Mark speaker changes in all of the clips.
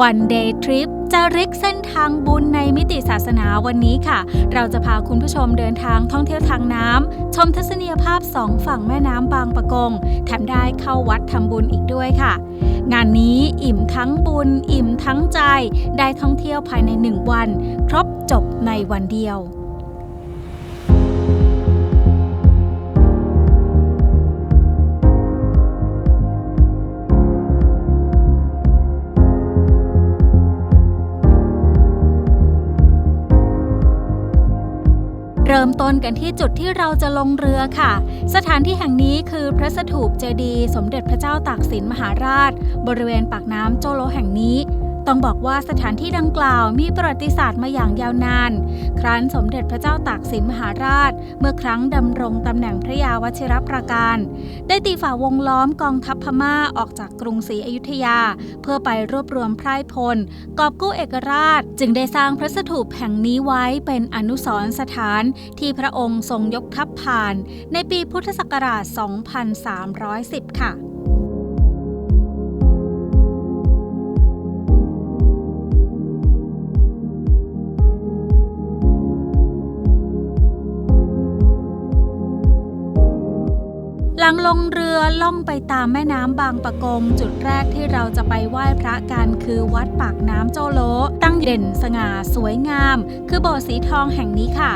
Speaker 1: วันเดย์ทริปจะริกเส้นทางบุญในมิติศาสนาวันนี้ค่ะ เราจะพาคุณผู้ชมเดินทางท่องเที่ยวทางน้ำชมทัศนียภาพสองฝั่งแม่น้ำบางปะกงแถมได้เข้าวัดทำบุญอีกด้วยค่ะ งานนี้อิ่มทั้งบุญ อิ่มทั้งใจ ได้ท่องเที่ยวภายในหนึ่งวัน ครบจบในวันเดียว เริ่มต้นกันที่จุดที่เราจะลงเรือค่ะ สถานที่แห่งนี้คือพระสถูปเจดีย์สมเด็จพระเจ้าตากสินมหาราช บริเวณปากน้ำโจโลแห่งนี้ ต้องบอกว่าสถานที่ดังกล่าวมีประวัติศาสตร์มาอย่างยาวนาน ครั้นสมเด็จพระเจ้าตากสินมหาราช เมื่อครั้งดำรงตำแหน่งพระยาวชิรปราการ ได้ตีฝ่าวงล้อมกองทัพพม่าออกจากกรุงศรีอยุธยา เพื่อไปรวบรวมไพร่พล กอบกู้เอกราช จึงได้สร้างพระสถูปแห่งนี้ไว้เป็นอนุสรณ์สถานที่พระองค์ทรงยกทัพผ่าน ในปีพุทธศักราช 2310 ค่ะ หลังลงเรือล่องไปตามแม่น้ำบางปะกง จุดแรกที่เราจะไปไหว้พระกันคือวัดปากน้ำโจโล ตั้งเด่นสง่าสวยงาม คือโบสถ์สีทองแห่งนี้ค่ะ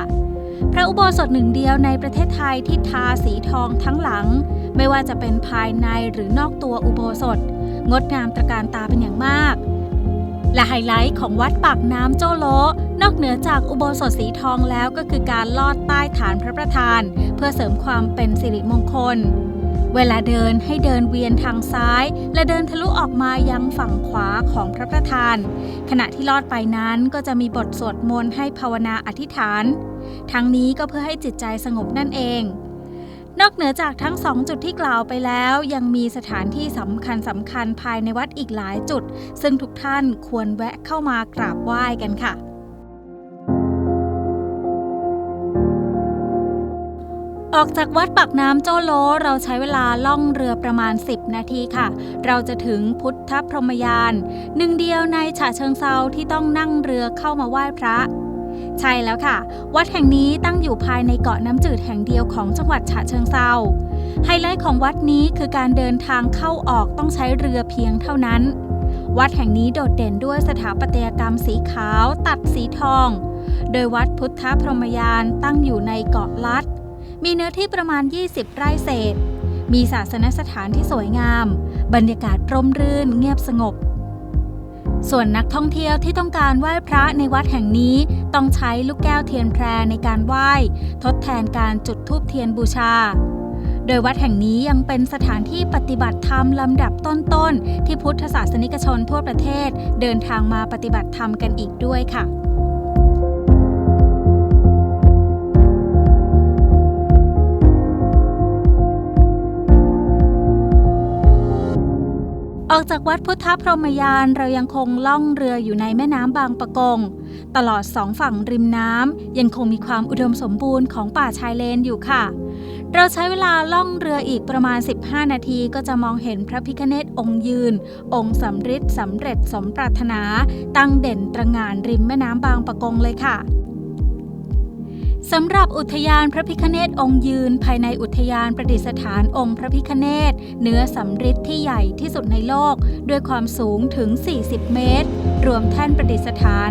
Speaker 1: พระอุโบสถหนึ่งเดียวในประเทศไทยที่ทาสีทองทั้งหลัง ไม่ว่าจะเป็นภายในหรือนอกตัวอุโบสถ งดงามตระการตาเป็นอย่างมาก และไฮไลท์ของวัดปากน้ำโจโล นอกเหนือจากอุโบสถสีทองแล้วก็คือการลอดใต้ฐานพระประธาน เพื่อเสริมความเป็นสิริมงคล เวลาเดินให้เดินเวียนทางซ้าย และเดินทะลุออกมายังฝั่งขวาของพระประธาน ขณะที่ลอดไปนั้นก็จะมีบทสวดมนต์ให้ภาวนาอธิษฐาน ทั้งนี้ก็เพื่อให้จิตใจสงบนั่นเอง นอกเหนือจากทั้งสองจุดที่กล่าวไปแล้ว ยังมีสถานที่สำคัญสำคัญภายในวัดอีกหลายจุด ซึ่งทุกท่านควรแวะเข้ามากราบไหว้กันค่ะ ออกจากวัดปากน้ำโจโลเราใช้เวลาล่องเรือประมาณ 10 นาทีค่ะ เราจะถึงพุทธพรหมยาน หนึ่งเดียวในฉะเชิงเซาที่ต้องนั่งเรือเข้ามาไหว้พระ ใช่แล้วค่ะ วัดแห่งนี้ตั้งอยู่ภายในเกาะน้ำจืดแห่งเดียวของจังหวัดฉะเชิงเซาไฮไลท์ของวัดนี้คือการเดินทางเข้าออกต้องใช้เรือเพียงเท่านั้น วัดแห่งนี้โดดเด่นด้วยสถาปัตยกรรมสีขาวตัดสีทอง โดยวัดพุทธพรหมยานตั้งอยู่ในเกาะลัด มีเนื้อที่ประมาณ 20 ไร่เศษ มีศาสนสถานที่สวยงาม บรรยากาศร่มรื่นเงียบสงบ ส่วนนักท่องเที่ยวที่ต้องการไหว้พระในวัดแห่งนี้ ต้องใช้ลูกแก้วเทียนแพรในการไหว้ ทดแทนการจุดธูปเทียนบูชา โดยวัดแห่งนี้ยังเป็นสถานที่ปฏิบัติธรรมลำดับต้นๆ ที่พุทธศาสนิกชนทั่วประเทศ เดินทางมาปฏิบัติธรรมกันอีกด้วยค่ะ ออกจากวัดพุทธพรหมยานเรายังคงล่องเรืออยู่ในแม่น้ำบางปะกง ตลอดสองฝั่งริมน้ำยังคงมีความอุดมสมบูรณ์ของป่าชายเลนอยู่ค่ะ เราใช้เวลาล่องเรืออีกประมาณ 15 นาทีก็จะมองเห็นพระพิคเนตองค์ยืน องค์สำริดสำเร็จสมปรารถนา ตั้งเด่นตระหง่านริมแม่น้ำบางปะกงเลยค่ะ สำหรับอุทยานพระพิคเนตองค์ยืน ภายในอุทยานประดิษฐานองค์พระพิคเนตเนื้อสำริดที่ใหญ่ที่สุดในโลก ด้วยความสูงถึง 40 เมตร รวมแท่นประดิษฐาน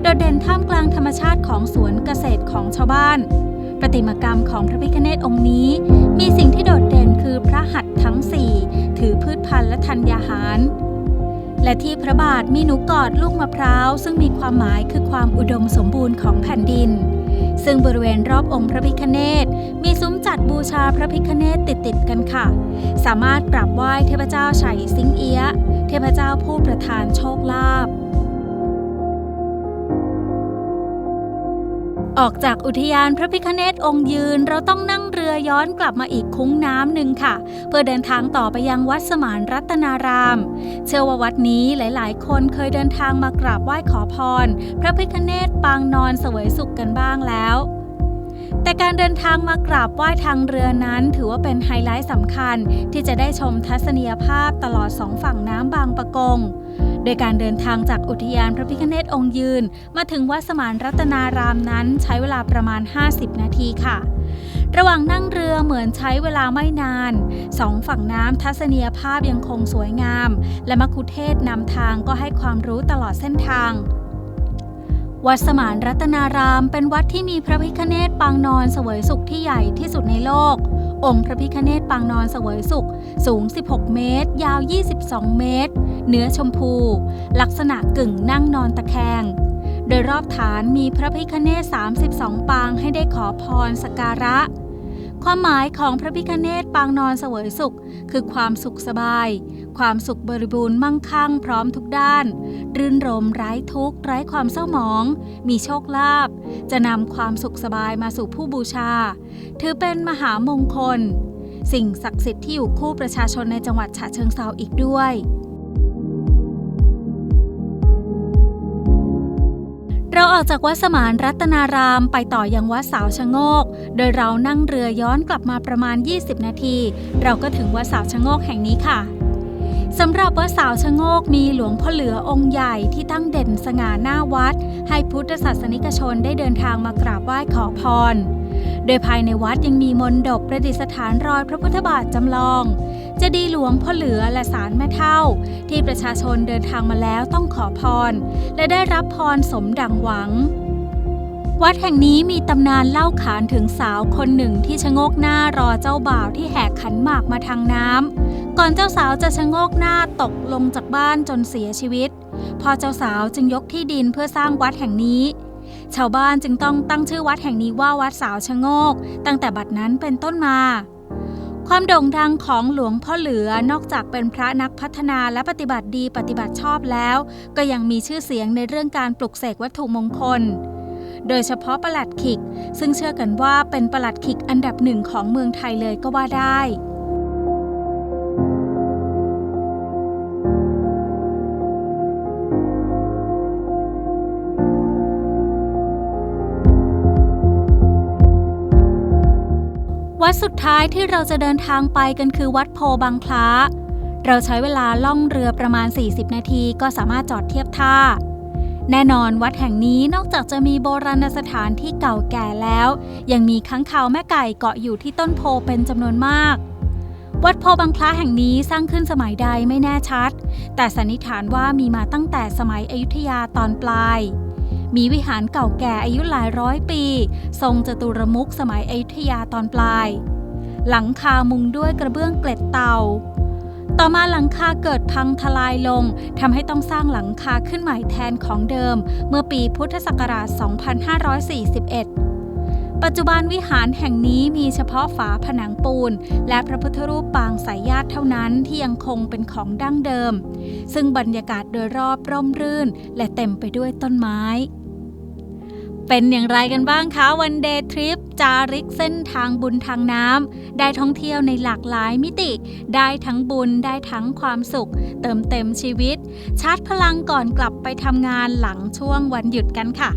Speaker 1: โดดเด่นท่ามกลางธรรมชาติของสวนเกษตรของชาวบ้าน ประติมากรรมของพระพิคเนตองค์นี้ มีสิ่งที่โดดเด่นคือพระหัตถ์ทั้ง 4 ถือพืชพันธุ์และธัญญาหารและที่พระบาทมีหนูกอดลูกมะพร้าว ซึ่งมีความหมายคือความอุดมสมบูรณ์ของแผ่นดิน ซึ่งบริเวณรอบองค์พระพิคเนตมีซุ้มจัดบูชาพระพิคเนตติดติดกันค่ะ สามารถกราบไหว้เทพเจ้าไฉสิงเอียะเทพเจ้าผู้ประทานโชคลาภ ออกจากอุทยานพระพิคเนตองค์ยืน เราต้องนั่งเรือย้อนกลับมาอีกคุ้งน้ำหนึ่งค่ะ เพื่อเดินทางต่อไปยังวัดสมานรัตนาราม เชื่อว่าวัดนี้หลายๆ คนเคยเดินทางมากราบไหว้ขอพร พระพิคเนตปางนอนเสวยสุขกันบ้างแล้ว แต่การเดินทางมากราบไหว้ทางเรือนั้น ถือว่าเป็นไฮไลท์สำคัญที่จะได้ชมทัศนียภาพตลอดสองฝั่งน้ำบางปะกง โดยการเดินทางจากอุทยานพระพิฆเนศองค์ยืน มาถึงวัดสมานรัตนารามนั้นใช้เวลาประมาณ 50 นาทีค่ะระหว่างนั่งเรือเหมือนใช้เวลาไม่นาน สองฝั่งน้ำทัศนียภาพยังคงสวยงาม และมคุเทศนำทางก็ให้ความรู้ตลอดเส้นทาง วัดสมานรัตนารามเป็นวัดที่มีพระพิฆเนศปางนอนเสวยสุขที่ใหญ่ที่สุดในโลก องค์พระพิฆเนศปางนอนเสวยสุข สูง 16 เมตร ยาว 22 เมตร เนื้อชมพู ลักษณะกึ่งนั่งนอนตะแคง โดยรอบฐานมีพระพิฆเนศ32 ปางให้ได้ขอพรสกการะ ความหมายของพระพิฆเนศปางนอนเสวยสุข คือความสุขสบาย ความสุขบริบูรณ์มั่งคั่งพร้อมทุกด้าน รื่นรมไร้ทุกข์ ไร้ความเศร้าหมอง มีโชคลาภจะนำความสุขสบายมาสู่ผู้บูชา ถือเป็นมหามงคล สิ่งศักดิ์สิทธิ์ที่อยู่คู่ประชาชนในจังหวัดฉะเชิงเซาอีกด้วย เราออกจากวัดสมานรัตนารามไปต่อยังวัดสาวชะโงก โดยเรานั่งเรือย้อนกลับมาประมาณ 20 นาที เราก็ถึงวัดสาวชะโงกแห่งนี้ค่ะสำหรับวัดสาวชะโงกมีหลวงพ่อเหลือองค์ใหญ่ที่ตั้งเด่นสง่าหน้าวัด ให้พุทธศาสนิกชนได้เดินทางมากราบไหว้ขอพร โดยภายในวัดยังมีมนดบประดิษฐานรอยพระพุทธบาทจำลอง จดีหลวงพ่อเหลือและศาลแม่เท่า ที่ประชาชนเดินทางมาแล้วต้องขอพร และได้รับพรสมดังหวัง วัดแห่งนี้มีตำนานเล่าขานถึงสาวคนหนึ่งที่ชะโงกหน้ารอเจ้าบ่าวที่แหกขันหมากมาทางน้ำก่อนเจ้าสาวจะชะโงกหน้าตกลงจากบ้านจนเสียชีวิต พอเจ้าสาวจึงยกที่ดินเพื่อสร้างวัดแห่งนี้ ชาวบ้านจึงต้องตั้งชื่อวัดแห่งนี้ว่าวัดสาวชะโงก ตั้งแต่บัดนั้นเป็นต้นมา ความโด่งดังของหลวงพ่อเหลือนอกจากเป็นพระนักพัฒนาและปฏิบัติดีปฏิบัติชอบแล้ว ก็ยังมีชื่อเสียงในเรื่องการปลุกเสกวัตถุมงคล โดยเฉพาะประหลัดขิก ซึ่งเชื่อกันว่าเป็นประหลัดขิกอันดับหนึ่งของเมืองไทยเลยก็ว่าได้ วัดสุดท้ายที่เราจะเดินทางไปกันคือวัดโพบางคล้า เราใช้เวลาล่องเรือประมาณ 40 นาทีก็สามารถจอดเทียบท่า แน่นอนวัดแห่งนี้นอกจากจะมีโบราณสถานที่เก่าแก่แล้ว ยังมีค้างคาวแม่ไก่เกาะอยู่ที่ต้นโพเป็นจำนวนมาก วัดโพบางคล้าแห่งนี้สร้างขึ้นสมัยใดไม่แน่ชัด แต่สันนิษฐานว่ามีมาตั้งแต่สมัยอยุธยาตอนปลาย มีวิหารเก่าแก่อายุหลายร้อยปี ทรงจตุรมุขสมัยอยุธยาตอนปลาย หลังคามุงด้วยกระเบื้องเกล็ดเตาต่อมาหลังคาเกิดพังทลายลงทำให้ต้องสร้างหลังคาขึ้นใหม่แทนของเดิม เมื่อปีพุทธศักราช 2541 ปัจจุบันวิหารแห่งนี้มีเฉพาะฝาผนังปูน และพระพุทธรูปปางสายญาติเท่านั้นที่ยังคงเป็นของดั้งเดิม ซึ่งบรรยากาศโดยรอบร่มรื่น และเต็มไปด้วยต้นไม้ เป็นอย่างไรกันบ้างคะวันเดย์ทริปจาริกเส้นทางบุญทางน้ำได้ท่องเที่ยวในหลากหลายมิติ ได้ทั้งบุญได้ทั้งความสุข เติมเต็มชีวิต ชาร์จพลังก่อนกลับไปทำงานหลังช่วงวันหยุดกันค่ะ